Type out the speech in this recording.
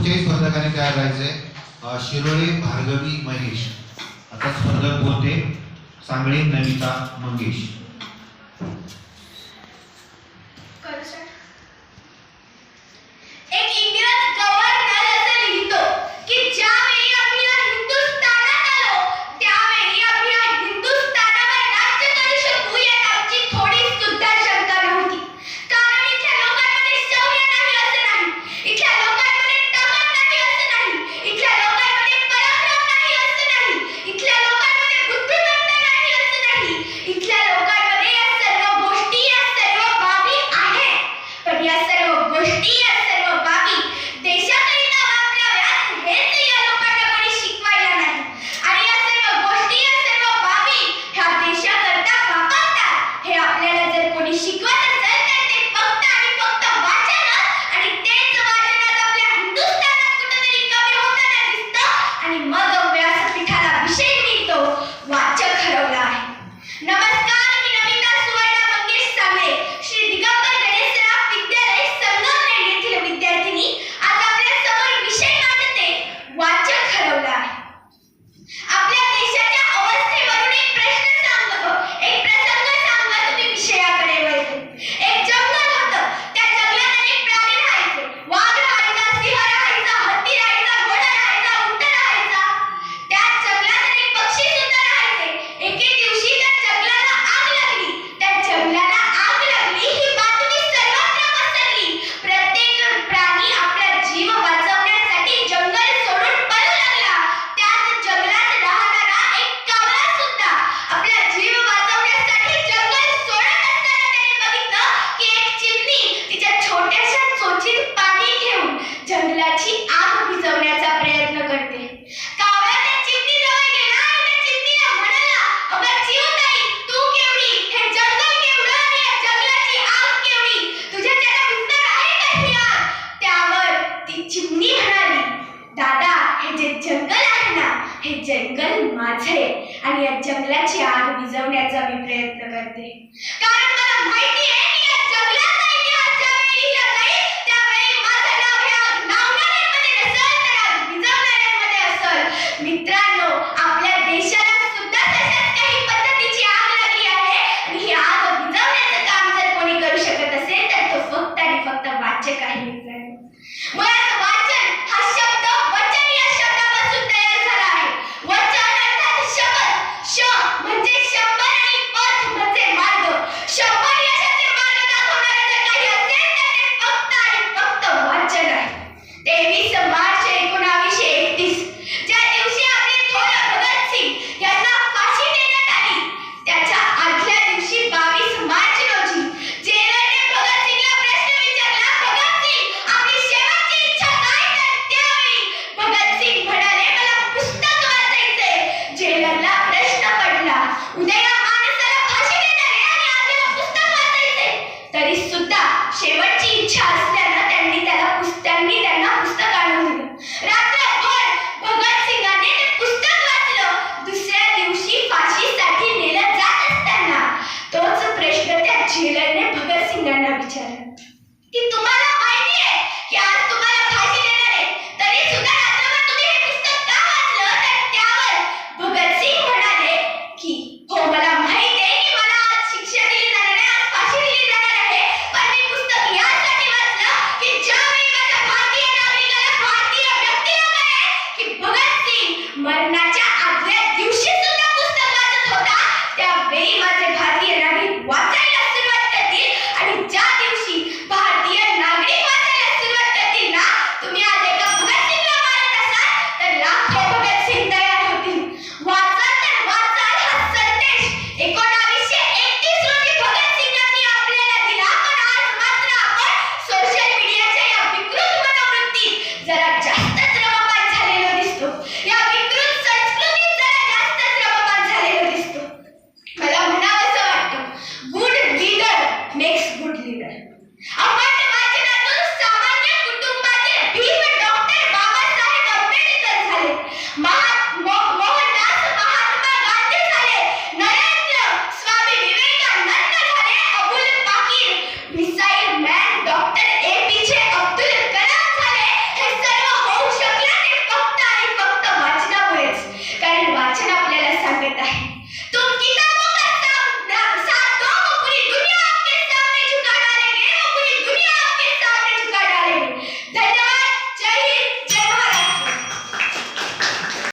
कोणत्याही स्पर्धकाने तयार राहायचंय शिरोळे भार्गवी महेश. आता स्पर्धक बोलते सांगळे नमिता मंगेश. माझे आणि या जंगलाची आग विजवण्याचा मी प्रयत्न करते. कारण मला माहिती आहे उद्या तरी सुद्धा शेवटची इच्छा असल्यानं त्यांनी त्याला त्यांनी त्यांना पुस्तक आणून दिलं. रात्रभर भगतसिंगाने ते दुसऱ्या दिवशी फाशीसाठी नेलं जात असताना तोच प्रश्न त्या झेलरने भगतसिंगांना विचारला. की तुम्हाला माहिती आहे की आज makes good leader.